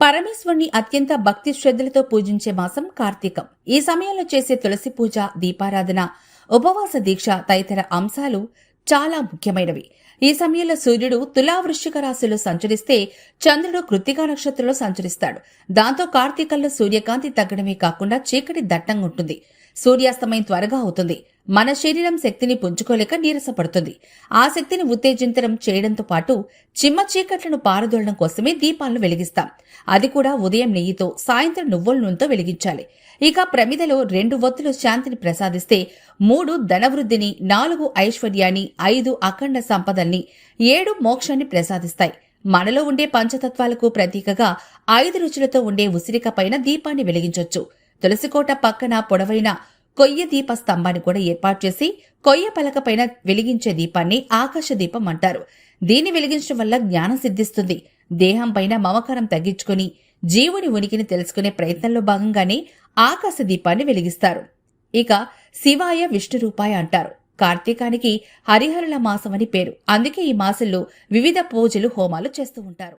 పరమేశ్వరుని అత్యంత భక్తి శ్రద్ధలతో పూజించే మాసం కార్తీకం. ఈ సమయంలో చేసే తులసి పూజ దీపారాధన ఉపవాస దీక్ష తదితర అంశాలు చాలా ముఖ్యమైనవి. ఈ సమయంలో సూర్యుడు తులా వృశ్చిక రాశిలో సంచరిస్తే చంద్రుడు కృత్తికా నక్షత్రంలో సంచరిస్తాడు. దాంతో కార్తీకంలో సూర్యకాంతి తగ్గడమే కాకుండా చీకటి దట్టంగా ఉంటుంది సూర్యాస్తమయం త్వరగా అవుతుంది. మన శరీరం శక్తిని పుంజుకోలేక నీరసపడుతుంది. ఆ శక్తిని ఉత్తేజించడం చేయడంతో పాటు చిమ్మ చీకట్లను పారదోలడం కోసమే దీపాలను వెలిగిస్తాం. అది కూడా ఉదయం నెయ్యితో సాయంత్రం నువ్వుల నూనెతో వెలిగించాలి. ఇక ప్రమిదలో రెండు ఒత్తులు శాంతిని ప్రసాదిస్తే మూడు ధనవృద్ధిని నాలుగు ఐశ్వర్యాన్ని ఐదు అఖండ సంపదల్ని ఏడు మోక్షాన్ని ప్రసాదిస్తాయి. మనలో ఉండే పంచతత్వాలకు ప్రతీకగా ఐదు రుచులతో ఉండే ఉసిరిక పైన దీపాన్ని వెలిగించొచ్చు. తులసికోట పక్కన పొడవైన కొయ్య దీప స్తంభాన్ని కూడా ఏర్పాటు చేసి కొయ్య పలకపైన వెలిగించే దీపాన్ని ఆకాశ దీపం అంటారు. దీన్ని వెలిగించడం వల్ల జ్ఞానం సిద్ధిస్తుంది. దేహం పైన మమకారం తగ్గించుకుని జీవుని ఉనికిని తెలుసుకునే ప్రయత్నంలో భాగంగానే ఆకాశ దీపాన్ని వెలిగిస్తారు. ఇక శివాయ విష్ణు రూపాయ అంటారు. కార్తీకానికి హరిహరుల మాసం అని పేరు. అందుకే ఈ మాసంలో వివిధ పూజలు హోమాలు చేస్తూ ఉంటారు.